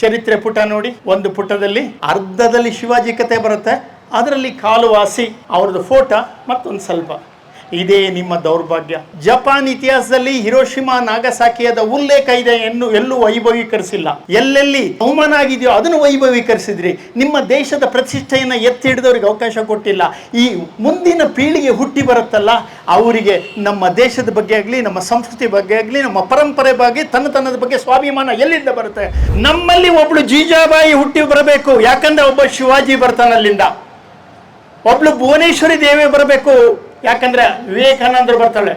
ಚರಿತ್ರೆ ಪುಟ ನೋಡಿ, ಒಂದು ಪುಟದಲ್ಲಿ ಅರ್ಧದಲ್ಲಿ ಶಿವಾಜಿ ಕತೆ ಬರುತ್ತೆ. ಅದರಲ್ಲಿ ಕಾಲುವಾಸಿ, ಅವ್ರದ್ದು ಫೋಟೋ, ಮತ್ತೊಂದು ಸ್ವಲ್ಪ. ಇದೇ ನಿಮ್ಮ ದೌರ್ಭಾಗ್ಯ. ಜಪಾನ್ ಇತಿಹಾಸದಲ್ಲಿ ಹಿರೋಶಿಮಾ, ನಾಗಸಾಕಿಯದ ಉಲ್ಲೇಖ ಇದೆ ಎನ್ನು ಎಲ್ಲೂ ವೈಭವೀಕರಿಸಿಲ್ಲ. ಎಲ್ಲೆಲ್ಲಿ ಅವಮಾನ ಆಗಿದೆಯೋ ಅದನ್ನು ವೈಭವೀಕರಿಸಿದ್ರಿ. ನಿಮ್ಮ ದೇಶದ ಪ್ರತಿಷ್ಠೆಯನ್ನು ಎತ್ತಿ ಹಿಡಿದವರಿಗೆ ಅವಕಾಶ ಕೊಟ್ಟಿಲ್ಲ. ಈ ಮುಂದಿನ ಪೀಳಿಗೆ ಹುಟ್ಟಿ ಬರುತ್ತಲ್ಲ, ಅವರಿಗೆ ನಮ್ಮ ದೇಶದ ಬಗ್ಗೆ ಆಗಲಿ, ನಮ್ಮ ಸಂಸ್ಕೃತಿ ಬಗ್ಗೆ ಆಗಲಿ, ನಮ್ಮ ಪರಂಪರೆ ಬಗ್ಗೆ, ತನ್ನ ತನ್ನದ ಬಗ್ಗೆ ಸ್ವಾಭಿಮಾನ ಎಲ್ಲಿಂದ ಬರುತ್ತೆ? ನಮ್ಮಲ್ಲಿ ಒಬ್ಳು ಜೀಜಾಬಾಯಿ ಹುಟ್ಟಿ ಬರಬೇಕು. ಯಾಕಂದ್ರೆ ಒಬ್ಬ ಶಿವಾಜಿ ಬರ್ತಾನಲ್ಲಿಂದ. ಒಬ್ಳು ಭುವನೇಶ್ವರಿ ದೇವಿ ಬರಬೇಕು. ಯಾಕಂದ್ರೆ ವಿವೇಕಾನಂದರು ಬರ್ತಾಳೆ.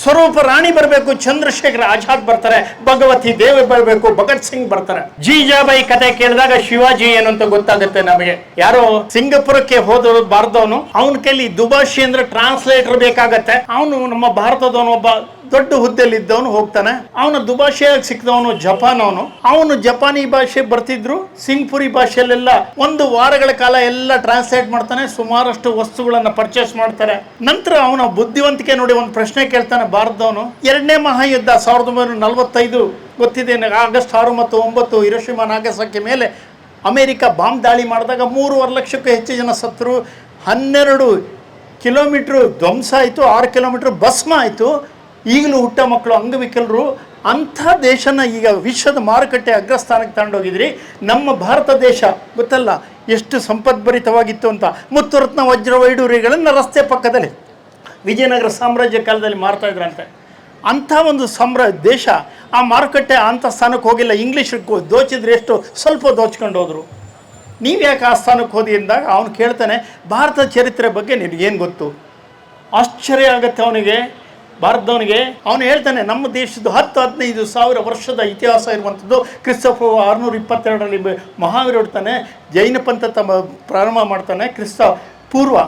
ಸ್ವರೂಪ ರಾಣಿ ಬರಬೇಕು, ಚಂದ್ರಶೇಖರ ಆಜಾದ್ ಬರ್ತಾರೆ, ಭಗವತಿ ದೇವಿ ಬರಬೇಕು, ಭಗತ್ ಸಿಂಗ್ ಬರ್ತಾರೆ. ಜೀಜಾಬಾಯಿ ಕತೆ ಕೇಳಿದಾಗ ಶಿವಾಜಿ ಏನು ಅಂತ ಗೊತ್ತಾಗುತ್ತೆ ನಮಗೆ. ಯಾರೋ ಸಿಂಗಪುರಕ್ಕೆ ಹೋದ ಬಾರದವನು ಅವನ ಕೈಲಿ ದುಭಾಷಿ ಅಂದ್ರೆ ಟ್ರಾನ್ಸ್ಲೇಟರ್ ಬೇಕಾಗತ್ತೆ. ಅವನು ನಮ್ಮ ಭಾರತದವನು ಒಬ್ಬ ದೊಡ್ಡ ಹುದ್ದೆಯಲ್ಲಿ ಇದ್ದವನು ಹೋಗ್ತಾನೆ. ಅವನು ದುಭಾಷೆಯಾಗಿ ಸಿಕ್ಕಿದವನು ಜಪಾನ್ ಅವನು. ಅವನು ಜಪಾನಿ ಭಾಷೆ ಬರ್ತಿದ್ರು, ಸಿಂಗ್ಪುರಿ ಭಾಷೆಯಲ್ಲೆಲ್ಲ ಒಂದು ವಾರಗಳ ಕಾಲ ಎಲ್ಲ ಟ್ರಾನ್ಸ್ಲೇಟ್ ಮಾಡ್ತಾನೆ, ಸುಮಾರಷ್ಟು ವಸ್ತುಗಳನ್ನು ಪರ್ಚೇಸ್ ಮಾಡ್ತಾರೆ ನಂತರ ಅವನ ಬುದ್ಧಿವಂತಿಕೆ ನೋಡಿ ಒಂದು ಪ್ರಶ್ನೆ ಕೇಳ್ತಾನೆ ಭಾರತದವನು. ಎರಡನೇ ಮಹಾಯುದ್ಧ ಸಾವಿರದ ಒಂಬೈನೂರ ನಲವತ್ತೈದು ಗೊತ್ತಿದೆ, ಆಗಸ್ಟ್ ಆರು ಮತ್ತು ಒಂಬತ್ತು ಹಿರೋಶಿಮಾ ನಾಗಸಕ್ಕೆ ಮೇಲೆ ಅಮೆರಿಕ ಬಾಂಬ್ ದಾಳಿ ಮಾಡಿದಾಗ ಮೂರುವರೆ ಲಕ್ಷಕ್ಕೂ ಹೆಚ್ಚು ಜನ ಸತ್ತರು. ಹನ್ನೆರಡು ಕಿಲೋಮೀಟ್ರ್ ಧ್ವಂಸ ಆಯಿತು, ಆರು ಕಿಲೋಮೀಟ್ರ್ ಭಸ್ಮ ಆಯಿತು. ಈಗಲೂ ಹುಟ್ಟ ಮಕ್ಕಳು ಅಂಗವಿಕಲರು, ಅಂಥ ದೇಶನ ಈಗ ವಿಶ್ವದ ಮಾರುಕಟ್ಟೆ ಅಗ್ರಸ್ಥಾನಕ್ಕೆ ತಗೊಂಡೋಗಿದ್ರಿ. ನಮ್ಮ ಭಾರತ ದೇಶ ಗೊತ್ತಲ್ಲ ಎಷ್ಟು ಸಂಪದ್ಭರಿತವಾಗಿತ್ತು ಅಂತ. ಮುತ್ತುರತ್ನ ವಜ್ರ ವೈಡೂರಿಗಳನ್ನು ರಸ್ತೆ ಪಕ್ಕದಲ್ಲಿ, ವಿಜಯನಗರ ಸಾಮ್ರಾಜ್ಯ ಕಾಲದಲ್ಲಿ ಮಾರ್ತಾ ಇದ್ರಂತೆ. ಅಂಥ ಒಂದು ಸಾಮ್ರ ದೇಶ ಆ ಮಾರುಕಟ್ಟೆ ಅಂಥ ಸ್ಥಾನಕ್ಕೆ ಹೋಗಿಲ್ಲ. ಇಂಗ್ಲೀಷ್ ದೋಚಿದ್ರೆ ಎಷ್ಟು? ಸ್ವಲ್ಪ ದೋಚ್ಕೊಂಡು ಹೋದರು. ನೀವು ಯಾಕೆ ಆ ಸ್ಥಾನಕ್ಕೆ ಹೋದಿ ಅಂದಾಗ ಅವನು ಕೇಳ್ತಾನೆ ಭಾರತ ಚರಿತ್ರೆ ಬಗ್ಗೆ ನಿನಗೇನು ಗೊತ್ತು? ಆಶ್ಚರ್ಯ ಆಗುತ್ತೆ ಅವನಿಗೆ. ಭಾರತದವನಿಗೆ ಅವನು ಹೇಳ್ತಾನೆ, ನಮ್ಮ ದೇಶದ ಹತ್ತು, ಹದಿನೈದು ಸಾವಿರ ವರ್ಷದ ಇತಿಹಾಸ ಇರುವಂಥದ್ದು ಕ್ರಿಸ್ತಫ ಆರುನೂರ ಇಪ್ಪತ್ತೆರಡರಲ್ಲಿ ಮಹಾವೀರ ಹುಡ್ತಾನೆ ಜೈನ ಪಂಥ ತಮ್ಮ ಪ್ರಾರಂಭ ಮಾಡ್ತಾನೆ, ಕ್ರಿಸ್ತ ಪೂರ್ವ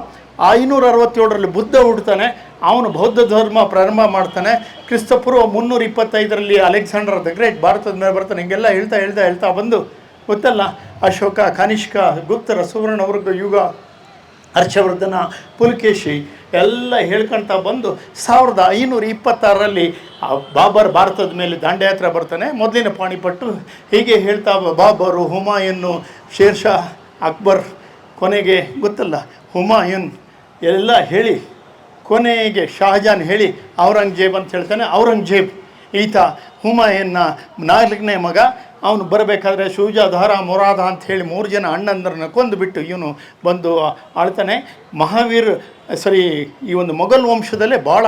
ಐನೂರ ಅರವತ್ತೇಳರಲ್ಲಿ ಬುದ್ಧ ಹುಡ್ತಾನೆ ಅವನು ಬೌದ್ಧ ಧರ್ಮ ಪ್ರಾರಂಭ ಮಾಡ್ತಾನೆ ಕ್ರಿಸ್ತಪೂರ್ವ ಮುನ್ನೂರ ಇಪ್ಪತ್ತೈದರಲ್ಲಿ ಅಲೆಕ್ಸಾಂಡರ್ ದ ಗ್ರೇಟ್ ಭಾರತದ ಮೇಲೆ ಬರ್ತಾನೆ, ಹಿಂಗೆಲ್ಲ ಹೇಳ್ತಾ ಹೇಳ್ತಾ ಹೇಳ್ತಾ ಬಂದು ಗೊತ್ತಲ್ಲ, ಅಶೋಕ, ಕನಿಷ್ಕ ಗುಪ್ತರ ಸುವರ್ಣ ವರ್ಗ, ಯುಗ ಹರ್ಷವರ್ಧನ, ಪುಲಕೇಶಿ ಎಲ್ಲ ಹೇಳ್ಕೊಳ್ತಾ ಬಂದು ಸಾವಿರದ ಐನೂರ ಇಪ್ಪತ್ತಾರರಲ್ಲಿ ಬಾಬರ್ ಭಾರತದ ಮೇಲೆ ದಾಂಡಯಾತ್ರೆ ಬರ್ತಾನೆ. ಮೊದಲಿನ ಪಾಣಿಪಟ್ಟು ಹೀಗೆ ಹೇಳ್ತಾ ಬಾಬರು ಹುಮಾಯೂನು ಶೇರ್ಷಾ ಅಕ್ಬರ್ ಕೊನೆಗೆ ಗೊತ್ತಲ್ಲ, ಹುಮಾಯೂನ್ ಎಲ್ಲ ಹೇಳಿ, ಕೊನೆಗೆ ಶಹಜಾನ್ ಹೇಳಿ ಔರಂಗಜೇಬ್ ಅಂತ ಹೇಳ್ತಾನೆ. ಔರಂಗಜೇಬ್ ಈತ ಹುಮಾಯನ್ನ ನಾಲ್ಕನೇ ಮಗ ಅವನು ಬರಬೇಕಾದ್ರೆ ಶೂಜಾಧಾರ ಮೊರಾದ ಅಂಥೇಳಿ ಮೂರು ಜನ ಅಣ್ಣಂದರನ್ನ ಕೊಂದುಬಿಟ್ಟು ಇವನು ಬಂದು ಆಳ್ತಾನೆ. ಮಹಾವೀರ್, ಸರಿ, ಈ ಒಂದು ಮೊಘಲ್ ವಂಶದಲ್ಲೇ ಭಾಳ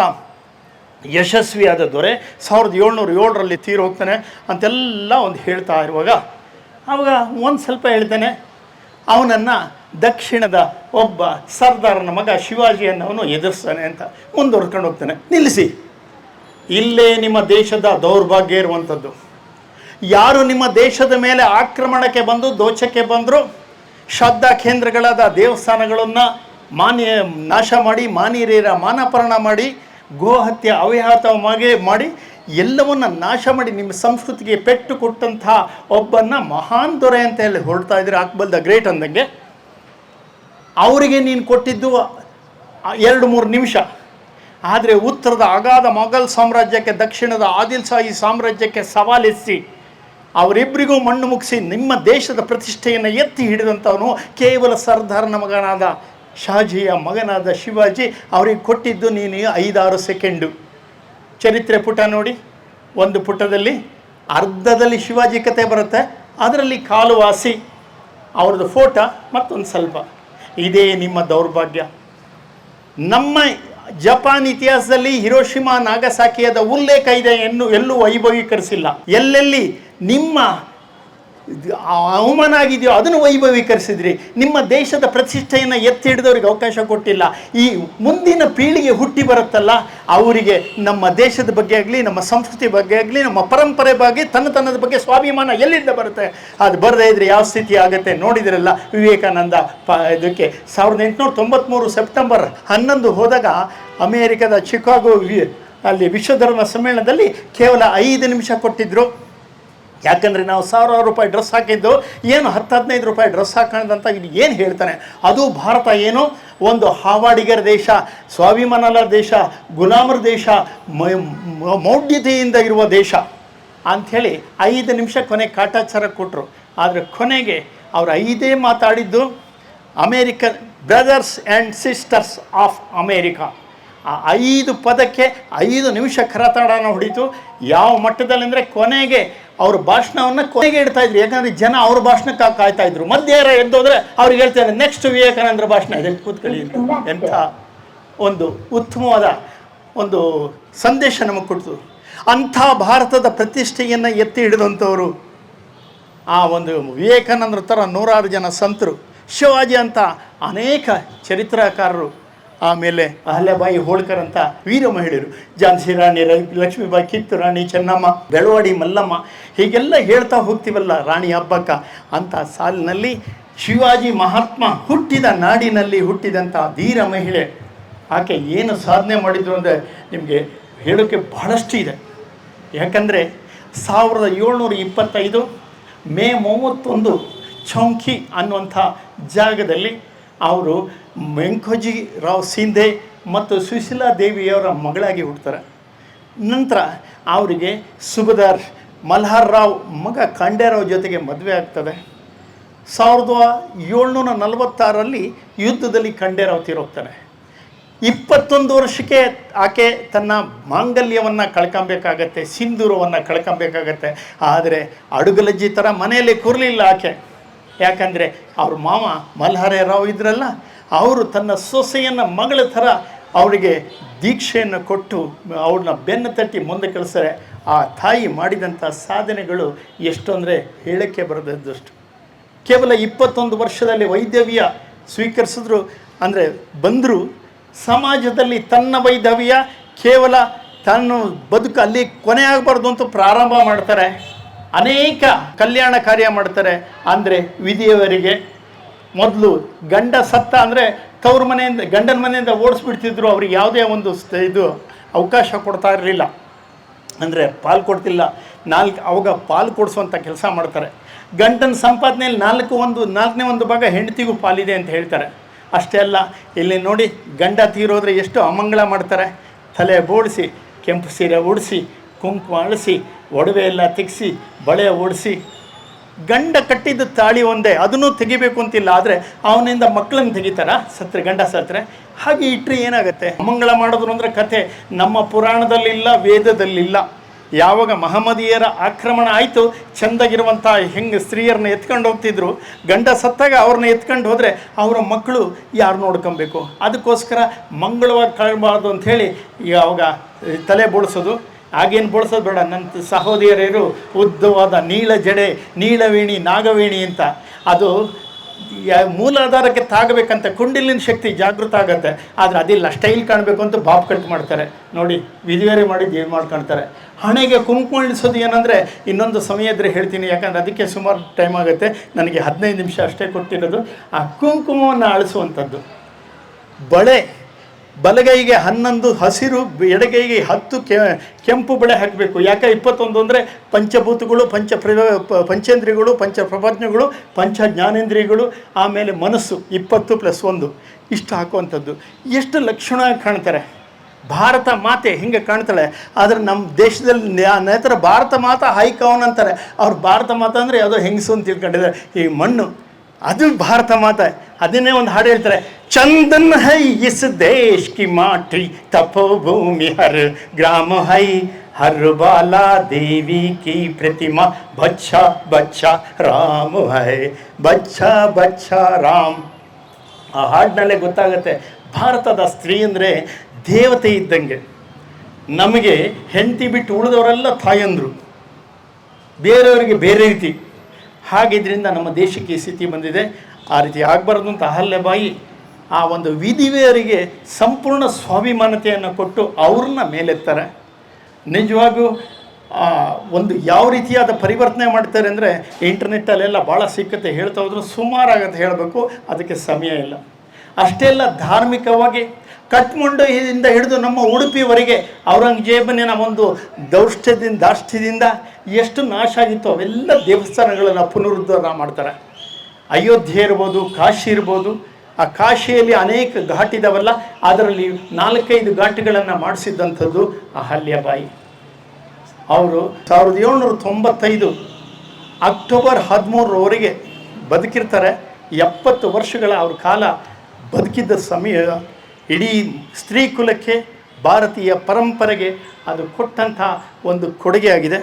ಯಶಸ್ವಿಯಾದ ದೊರೆ. ಸಾವಿರದ ಏಳ್ನೂರ ಏಳರಲ್ಲಿ ತೀರು ಹೋಗ್ತಾನೆ ಅಂತೆಲ್ಲ ಒಂದು ಹೇಳ್ತಾ ಇರುವಾಗ ಆವಾಗ ಒಂದು ಸ್ವಲ್ಪ ಹೇಳ್ತಾನೆ, ಅವನನ್ನು ದಕ್ಷಿಣದ ಒಬ್ಬ ಸರ್ದಾರನ ಮಗ ಶಿವಾಜಿಯನ್ನು ಅವನು ಎದುರಿಸ್ತಾನೆ ಅಂತ ಮುಂದುವರ್ಕೊಂಡು ಹೋಗ್ತಾನೆ. ನಿಲ್ಲಿಸಿ. ಇಲ್ಲೇ ನಿಮ್ಮ ದೇಶದ ದೌರ್ಭಾಗ್ಯ ಇರುವಂಥದ್ದು. ಯಾರು ನಿಮ್ಮ ದೇಶದ ಮೇಲೆ ಆಕ್ರಮಣಕ್ಕೆ ಬಂದು, ದೋಚಕ್ಕೆ ಬಂದರು, ಶ್ರದ್ಧಾ ಕೇಂದ್ರಗಳಾದ ದೇವಸ್ಥಾನಗಳನ್ನು ಮಾನ್ಯ, ನಾಶ ಮಾಡಿ ಮಾನೀಯರ ಮಾನಪರಣ ಮಾಡಿ, ಗೋಹತ್ಯೆ ಅವ್ಯಾಹತವಾಗಿ ಮಾಡಿ, ಎಲ್ಲವನ್ನು ನಾಶ ಮಾಡಿ ನಿಮ್ಮ ಸಂಸ್ಕೃತಿಗೆ ಪೆಟ್ಟು ಕೊಟ್ಟಂತಹ ಒಬ್ಬನ್ನ ಮಹಾನ್ ದೊರೆ ಅಂತ ಹೇಳಿ ಹೊರಡ್ತಾ ಇದ್ರೆ ಅಕ್ಬಲ್ ದ ಗ್ರೇಟ್ ಅಂದಂಗೆ. ಅವರಿಗೆ ನೀನು ಕೊಟ್ಟಿದ್ದು ಎರಡು ಮೂರು ನಿಮಿಷ. ಆದರೆ ಉತ್ತರದ ಅಗಾಧ ಮೊಘಲ್ ಸಾಮ್ರಾಜ್ಯಕ್ಕೆ, ದಕ್ಷಿಣದ ಆದಿಲ್ ಶಾಹಿ ಸಾಮ್ರಾಜ್ಯಕ್ಕೆ ಸವಾಲೆತ್ತಿ. ಅವರಿಬ್ಬರಿಗೂ ಮಣ್ಣು ಮುಗಿಸಿ ನಿಮ್ಮ ದೇಶದ ಪ್ರತಿಷ್ಠೆಯನ್ನು ಎತ್ತಿ ಹಿಡಿದಂಥವನು ಕೇವಲ ಸರ್ದಾರ್ನ ಮಗನಾದ ಶಾಜಿಯ ಮಗನಾದ ಶಿವಾಜಿ ಅವರಿಗೆ ಕೊಟ್ಟಿದ್ದು ನೀನು ಐದಾರು ಸೆಕೆಂಡು. ಚರಿತ್ರೆ ಪುಟ ನೋಡಿ, ಒಂದು ಪುಟದಲ್ಲಿ ಅರ್ಧದಲ್ಲಿ ಶಿವಾಜಿ ಕತೆ ಬರುತ್ತೆ, ಅದರಲ್ಲಿ ಕಾಲುವಾಸಿ, ಅವ್ರದ್ದು ಫೋಟೋ ಮತ್ತೊಂದು ಸ್ವಲ್ಪ. ಇದೇ ನಿಮ್ಮ ದೌರ್ಭಾಗ್ಯ. ನಮ್ಮ ಜಪಾನ್ ಇತಿಹಾಸದಲ್ಲಿ ಹಿರೋಶಿಮಾ ನಾಗಸಾಕಿಯದ ಉಲ್ಲೇಖ ಇದೆ ಎನ್ನು ಎಲ್ಲೂ ವೈಭವೀಕರಿಸಿಲ್ಲ. ಎಲ್ಲೆಲ್ಲಿ ನಿಮ್ಮ ಅವಮಾನ ಆಗಿದೆಯೋ ಅದನ್ನು ವೈಭವೀಕರಿಸಿದ್ರಿ. ನಿಮ್ಮ ದೇಶದ ಪ್ರತಿಷ್ಠೆಯನ್ನು ಎತ್ತಿ ಹಿಡಿದವ್ರಿಗೆ ಅವಕಾಶ ಕೊಟ್ಟಿಲ್ಲ. ಈ ಮುಂದಿನ ಪೀಳಿಗೆ ಹುಟ್ಟಿ ಬರುತ್ತಲ್ಲ, ಅವರಿಗೆ ನಮ್ಮ ದೇಶದ ಬಗ್ಗೆ ಆಗಲಿ, ನಮ್ಮ ಸಂಸ್ಕೃತಿ ಬಗ್ಗೆ ಆಗಲಿ, ನಮ್ಮ ಪರಂಪರೆ ಬಗ್ಗೆ, ತನ್ನ ತನ್ನದ ಬಗ್ಗೆ ಸ್ವಾಭಿಮಾನ ಎಲ್ಲಿಂದ ಬರುತ್ತೆ? ಅದು ಬರದೇ ಇದ್ರೆ ಯಾವ ಸ್ಥಿತಿ ಆಗುತ್ತೆ ನೋಡಿದಿರಲ್ಲ ವಿವೇಕಾನಂದ ಪ, ಇದಕ್ಕೆ ಸಾವಿರದ ಎಂಟುನೂರ ತೊಂಬತ್ತ್ಮೂರು ಸೆಪ್ಟೆಂಬರ್ ಹನ್ನೊಂದು ಹೋದಾಗ ಅಮೇರಿಕದ ಚಿಕಾಗೋ ಅಲ್ಲಿ ವಿಶ್ವಧರ್ಮ ಸಮ್ಮೇಳನದಲ್ಲಿ ಕೇವಲ ಐದು ನಿಮಿಷ ಕೊಟ್ಟಿದ್ದರು ಯಾಕಂದರೆ ನಾವು ಸಾವಿರಾರು ರೂಪಾಯಿ ಡ್ರೆಸ್ ಹಾಕಿದ್ದು, ಏನು ಹತ್ತು ಹದಿನೈದು ರೂಪಾಯಿ ಡ್ರೆಸ್ ಹಾಕೊಂಡಂತ ಇದು ಏನು ಹೇಳ್ತಾನೆ ಅದು ಭಾರತ ಏನು? ಒಂದು ಹಾವಾಡಿಗರ ದೇಶ ಸ್ವಾಭಿಮಾನಲ ದೇಶ, ಗುಲಾಮರ ದೇಶ ಮೌಢ್ಯತೆಯಿಂದ ಇರುವ ದೇಶ ಅಂಥೇಳಿ ಐದು ನಿಮಿಷ ಕೊನೆ ಕಾಟಾಚಾರ ಕೊಟ್ಟರು ಆದರೆ ಕೊನೆಗೆ ಅವರು ಐದೇ ಮಾತಾಡಿದ್ದು American brothers and sisters of America. ಆ ಐದು ಪದಕ್ಕೆ ಐದು ನಿಮಿಷ ಕರತಾಡನ ಹೊಡಿತು. ಯಾವ ಮಟ್ಟದಲ್ಲಿ ಅಂದರೆ ಕೊನೆಗೆ ಅವ್ರ ಭಾಷಣವನ್ನು ಕೊನೆಗೆ ಇಡ್ತಾ ಇದ್ರು. ಯಾಕಂದರೆ ಜನ ಅವ್ರ ಭಾಷಣಕ್ಕೆ ಕಾಯ್ತಾ ಇದ್ರು. ಮಧ್ಯಾಹ್ನ ಎದ್ದೋದ್ರೆ ಅವ್ರಿಗೆ ಹೇಳ್ತಾರೆ ನೆಕ್ಸ್ಟ್ ವಿವೇಕಾನಂದರ ಭಾಷಣ ಇದೆ. ಕೂತ್ಕೊಳ್ಳಿ ಎಂಥ ಒಂದು ಉತ್ತಮವಾದ ಒಂದು ಸಂದೇಶ ನಮಗೆ ಕೊಡ್ತು. ಅಂಥ ಭಾರತದ ಪ್ರತಿಷ್ಠೆಯನ್ನು ಎತ್ತಿ ಹಿಡಿದಂಥವರು ಆ ಒಂದು ವಿವೇಕಾನಂದರ ಥರ ನೂರಾರು ಜನ ಸಂತರು. ಶಿವಾಜಿ ಅಂತ ಅನೇಕ ಚರಿತ್ರಕಾರರು. ಆಮೇಲೆ ಅಹಲ್ಯಬಾಯಿ ಹೋಳ್ಕರ್ ಅಂತ ವೀರ ಮಹಿಳೆಯರು ಝಾನ್ಸಿ ರಾಣಿ ಲಕ್ಷ್ಮೀಬಾಯಿ ಕಿತ್ತು ರಾಣಿ ಚೆನ್ನಮ್ಮ, ಬೆಳವಾಡಿ, ಮಲ್ಲಮ್ಮ, ಹೀಗೆಲ್ಲ ಹೇಳ್ತಾ ಹೋಗ್ತೀವಲ್ಲ ರಾಣಿ ಹಬ್ಬಕ್ಕ ಅಂತ ಸಾಲಿನಲ್ಲಿ ಶಿವಾಜಿ ಮಹಾತ್ಮ ಹುಟ್ಟಿದ ನಾಡಿನಲ್ಲಿ ಹುಟ್ಟಿದಂಥ ಧೀರ ಮಹಿಳೆ. ಆಕೆ ಏನು ಸಾಧನೆ ಮಾಡಿದ್ರು ಅಂದರೆ ನಿಮಗೆ ಹೇಳೋಕ್ಕೆ ಬಹಳಷ್ಟು ಇದೆ. ಯಾಕಂದರೆ ಸಾವಿರದ ಏಳ್ನೂರ ಇಪ್ಪತ್ತೈದು ಮೇ ಮೂವತ್ತೊಂದು ಚೌಂಕಿ ಅನ್ನುವಂಥ ಜಾಗದಲ್ಲಿ ಅವರು ವೆಂಕೋಜಿ ರಾವ್ ಸಿಂಧೆ ಮತ್ತು ಸುಶೀಲಾ ದೇವಿಯವರ ಮಗಳಾಗಿ ಹುಡ್ತಾರೆ ನಂತರ ಅವರಿಗೆ ಸುಬದಾರ್ ಮಲ್ಹಾರ್ ರಾವ್ ಮಗ ಖಂಡೇರಾವ್ ಜೊತೆಗೆ ಮದುವೆ ಆಗ್ತದೆ. ಸಾವಿರದ ಏಳ್ನೂರ ನಲವತ್ತಾರರಲ್ಲಿ ಯುದ್ಧದಲ್ಲಿ ಖಂಡೇರಾವ್ ತೀರೋಗ್ತಾನೆ. ಇಪ್ಪತ್ತೊಂದು ವರ್ಷಕ್ಕೆ ಆಕೆ ತನ್ನ ಮಾಂಗಲ್ಯವನ್ನು ಕಳ್ಕೊಬೇಕಾಗತ್ತೆ, ಸಿಂಧೂರವನ್ನು ಕಳ್ಕೊಬೇಕಾಗತ್ತೆ. ಆದರೆ ಅಡುಗಲಜ್ಜಿ ಥರ ಮನೆಯಲ್ಲಿ ಕೂರಲಿಲ್ಲ ಆಕೆ. ಯಾಕಂದರೆ ಅವ್ರ ಮಾವ ಮಲ್ಹಾರೇ ರಾವ್ ಇದ್ರಲ್ಲ ಅವರು ತನ್ನ ಸೊಸೆಯನ್ನು ಮಗಳ ಥರ ಅವರಿಗೆ ದೀಕ್ಷೆಯನ್ನು ಕೊಟ್ಟು ಅವ್ರನ್ನ ಬೆನ್ನು ತಟ್ಟಿ ಮುಂದೆ ಕಳಿಸ್ತಾರೆ ಆ ತಾಯಿ ಮಾಡಿದಂಥ ಸಾಧನೆಗಳು ಎಷ್ಟು ಅಂದರೆ ಹೇಳಕ್ಕೆ ಬರದಷ್ಟು ಕೇವಲ ಇಪ್ಪತ್ತೊಂದು ವರ್ಷದಲ್ಲಿ ವೈದ್ಯವ್ಯ ಸ್ವೀಕರಿಸಿದ್ರು ಅಂದರೆ ಬಂದರು. ಸಮಾಜದಲ್ಲಿ ತನ್ನ ವೈದ್ಯವ್ಯ ಕೇವಲ ತನ್ನ ಬದುಕು ಅಲ್ಲಿ ಕೊನೆ ಆಗಬಾರ್ದು ಅಂತ ಪ್ರಾರಂಭ ಮಾಡ್ತಾರೆ. ಅನೇಕ ಕಲ್ಯಾಣ ಕಾರ್ಯ ಮಾಡ್ತಾರೆ. ಅಂದರೆ ವಿಧಿಯವರಿಗೆ ಮೊದಲು ಗಂಡ ಸತ್ತ ಅಂದರೆ ತವ್ರ ಮನೆಯಿಂದ, ಗಂಡನ ಮನೆಯಿಂದ ಓಡಿಸ್ಬಿಡ್ತಿದ್ರು, ಅವ್ರಿಗೆ ಯಾವುದೇ ಒಂದು ಇದು ಅವಕಾಶ ಕೊಡ್ತಾ ಇರಲಿಲ್ಲ. ಅಂದರೆ ಪಾಲು ಕೊಡ್ತಿಲ್ಲ. ನಾಲ್ಕು, ಅವಾಗ ಪಾಲು ಕೊಡಿಸುವಂಥ ಕೆಲಸ ಮಾಡ್ತಾರೆ. ಗಂಟನ ಸಂಪಾದನೆಯಲ್ಲಿ ನಾಲ್ಕು ಒಂದು, ನಾಲ್ಕನೇ ಒಂದು ಭಾಗ ಹೆಂಡತಿಗೂ ಪಾಲಿದೆ ಅಂತ ಹೇಳ್ತಾರೆ. ಅಷ್ಟೇ ಅಲ್ಲ, ಇಲ್ಲಿ ನೋಡಿ, ಗಂಡ ತೀರೋದ್ರೆ ಎಷ್ಟು ಅಮಂಗಳ ಮಾಡ್ತಾರೆ. ತಲೆ ಬೋಡಿಸಿ, ಕೆಂಪು ಸೀರೆ ಉಡಿಸಿ, ಕುಂಕುಮ ಅಳಿಸಿ, ಒಡವೆ ಎಲ್ಲ ತೆಗೆಸಿ, ಬಳೆ ಓಡಿಸಿ ಗಂಡ ಕಟ್ಟಿದ ತಾಳಿ ಒಂದೇ, ಅದನ್ನು ತೆಗಿಬೇಕು ಅಂತಿಲ್ಲ, ಆದರೆ ಅವನಿಂದ ಮಕ್ಕಳನ್ನು ತೆಗಿತಾರ? ಸತ್ರೆ, ಗಂಡ ಸತ್ರೆ. ಹಾಗೆ ಇಟ್ಟರೆ ಏನಾಗುತ್ತೆ? ಅಮಂಗಳ ಮಾಡಿದ್ರು ಅಂದರೆ ಕಥೆ. ನಮ್ಮ ಪುರಾಣದಲ್ಲಿಲ್ಲ, ವೇದದಲ್ಲಿಲ್ಲ. ಯಾವಾಗ ಮಹಮ್ಮದಿಯರ ಆಕ್ರಮಣ ಆಯಿತು ಚೆಂದಾಗಿರುವಂಥ ಹೆಂಗೆ ಸ್ತ್ರೀಯರನ್ನ ಎತ್ಕೊಂಡು ಹೋಗ್ತಿದ್ರು, ಗಂಡ ಸತ್ತಾಗ ಅವ್ರನ್ನ ಎತ್ಕೊಂಡು ಹೋದರೆ ಅವರ ಮಕ್ಕಳು ಯಾರು ನೋಡ್ಕೊಬೇಕು? ಅದಕ್ಕೋಸ್ಕರ ಮಂಗಳವಾರ ಕಳಬಾರ್ದು ಅಂಥೇಳಿ ಯಾವಾಗ ತಲೆ ಬೋಳಿಸೋದು. ಆಗೇನು ಬಳಸೋದು ಬೇಡ. ನನ್ನ ಸಹೋದರಿಯರು ಉದ್ದವಾದ ನೀಳ ಜಡೆ ನೀಳವೇಣಿ ನಾಗವೇಣಿ ಅಂತ. ಅದು ಮೂಲಾಧಾರಕ್ಕೆ ತಾಗಬೇಕಂತ ಕುಂಡಿಲಿನ ಶಕ್ತಿ ಜಾಗೃತ ಆಗುತ್ತೆ. ಆದರೆ ಅದಿಲ್ಲ. ಸ್ಟೈಲ್ ಕಾಣಬೇಕು ಅಂತ ಬಾಬ್ ಕಟ್ ಮಾಡ್ತಾರೆ. ನೋಡಿ, ವಿಧಿವೇರಿ ಮಾಡಿ ಏನು ಮಾಡ್ಕೊಳ್ತಾರೆ ಹಣೆಗೆ ಕುಂಕುಮ ಇಳಿಸೋದು ಏನಂದರೆ ಇನ್ನೊಂದು ಸಮಯ ಇದ್ದರೆ ಹೇಳ್ತೀನಿ. ಯಾಕಂದರೆ ಅದಕ್ಕೆ ಸುಮಾರು ಟೈಮ್ ಆಗುತ್ತೆ. ನನಗೆ ಹದಿನೈದು ನಿಮಿಷ ಅಷ್ಟೇ ಕೊಟ್ಟಿರೋದು. ಆ ಕುಂಕುಮವನ್ನು ಅಳಿಸುವಂಥದ್ದು. ಬಳೆ. ಬಲಗೈಗೆ ಹನ್ನೊಂದು, ಹಸಿರು ಎಡಗೈಗೆ ಹತ್ತು ಕೆಂಪು ಬಳೆ ಹಾಕಬೇಕು. ಯಾಕೆ ಇಪ್ಪತ್ತೊಂದು ಅಂದರೆ ಪಂಚಭೂತಗಳು, ಪಂಚ ಪಂಚೇಂದ್ರಿಯಗಳು, ಪಂಚ ಪ್ರಪಂಚಗಳು, ಪಂಚ ಜ್ಞಾನೇಂದ್ರಿಯಗಳು, ಆಮೇಲೆ ಮನಸ್ಸು ಇಪ್ಪತ್ತು ಪ್ಲಸ್ ಒಂದು. ಇಷ್ಟು ಹಾಕುವಂಥದ್ದು. ಎಷ್ಟು ಲಕ್ಷಣ ಕಾಣ್ತಾರೆ? ಭಾರತ ಮಾತೆ ಹಿಂಗೆ ಕಾಣ್ತಾಳೆ. ಆದರೆ ನಮ್ಮ ದೇಶದಲ್ಲಿ ನೇತರ ಭಾರತ ಮಾತಾ ಹೈಕವನ್ ಅಂತಾರೆ. ಅವ್ರು ಭಾರತ ಮಾತ ಅಂದರೆ ಯಾವುದೋ ಹೆಂಗಸು ಅಂತ ತಿಳ್ಕೊಂಡಿದ್ದಾರೆ. ಈ ಮಣ್ಣು, ಅದು ಭಾರತ ಮಾತಾ. ಅದನ್ನೇ ಒಂದು ಹಾಡು ಹೇಳ್ತಾರೆ, ಚಂದನ್ ಹೈ ಇಸ್ ದೇಶ್ ಕಿ ಮಾಟಿ ತಪೋಭೂಮಿ ಹರ್ ಗ್ರಾಮ ಹೈ, ಹರ್ ಬಾಲಾ ದೇವಿ ಕಿ ಪ್ರತಿಮಾ, ಬಚ್ಚ ಬಚ್ಚ ರಾಮ ಹೈ, ಬಚ್ಚ ಬಚ್ಚ ರಾಮ್. ಆ ಹಾಡಿನಲ್ಲೇ ಗೊತ್ತಾಗುತ್ತೆ, ಭಾರತದ ಸ್ತ್ರೀ ಅಂದರೆ ದೇವತೆ ಇದ್ದಂಗೆ. ನಮಗೆ ಹೆಂಡತಿ ಬಿಟ್ಟು ಉಳಿದವರೆಲ್ಲ ತಾಯಂದರು. ಬೇರೆಯವರಿಗೆ ಬೇರೆ ರೀತಿ. ಹಾಗಿದ್ದರಿಂದ ನಮ್ಮ ದೇಶಕ್ಕೆ ಈ ಸ್ಥಿತಿ ಬಂದಿದೆ. ಆ ರೀತಿ ಆಗಬಾರ್ದು ಅಂತ ಅಹಲ್ಯಬಾಯಿ ಆ ಒಂದು ವಿಧಿವೆಯರಿಗೆ ಸಂಪೂರ್ಣ ಸ್ವಾಭಿಮಾನತೆಯನ್ನು ಕೊಟ್ಟು ಅವ್ರನ್ನ ಮೇಲೆತ್ತಾರೆ. ನಿಜವಾಗೂ ಒಂದು ಯಾವ ರೀತಿಯಾದ ಪರಿವರ್ತನೆ ಮಾಡ್ತಾರೆ ಅಂದರೆ ಇಂಟರ್ನೆಟ್ಟಲ್ಲೆಲ್ಲ ಭಾಳ ಸಿಕ್ಕತ್ತೆ. ಹೇಳ್ತಾ ಹೋದ್ರು ಸುಮಾರಾಗತ್ತೆ ಹೇಳಬೇಕು. ಅದಕ್ಕೆ ಸಮಯ ಇಲ್ಲ. ಅಷ್ಟೆಲ್ಲ ಧಾರ್ಮಿಕವಾಗಿ ಕಟ್ಮಂಡುಯಿಂದ ಹಿಡಿದು ನಮ್ಮ ಉಡುಪಿವರೆಗೆ ಔರಂಗಜೇಬನಿನ ಒಂದು ದೌಷ್ಟ್ಯದಿಂದ, ದಾಷ್ಟ್ಯದಿಂದ ಎಷ್ಟು ನಾಶ ಆಗಿತ್ತು ಅವೆಲ್ಲ ದೇವಸ್ಥಾನಗಳನ್ನು ಪುನರುದ್ಧಾರ ಮಾಡ್ತಾರೆ. ಅಯೋಧ್ಯೆ ಇರ್ಬೋದು, ಕಾಶಿ ಇರ್ಬೋದು, ಆ ಕಾಶಿಯಲ್ಲಿ ಅನೇಕ ಘಾಟ್ ಇದಾವಲ್ಲ ಅದರಲ್ಲಿ ನಾಲ್ಕೈದು ಘಾಟ್ಗಳನ್ನು ಮಾಡಿಸಿದ್ದಂಥದ್ದು ಅಹಲ್ಯಬಾಯಿ ಅವರು ಸಾವಿರದ ಏಳ್ನೂರ ತೊಂಬತ್ತೈದು ಅಕ್ಟೋಬರ್ ಹದಿಮೂರರವರೆಗೆ ಬದುಕಿರ್ತಾರೆ. ಎಪ್ಪತ್ತು ವರ್ಷಗಳ ಅವ್ರ ಕಾಲ ಬದುಕಿದ್ದ ಸಮಯ ಇಡೀ ಸ್ತ್ರೀ ಕುಲಕ್ಕೆ ಭಾರತೀಯ ಪರಂಪರೆಗೆ ಅದು ಕೊಟ್ಟಂತಹ ಒಂದು ಕೊಡುಗೆ ಆಗಿದೆ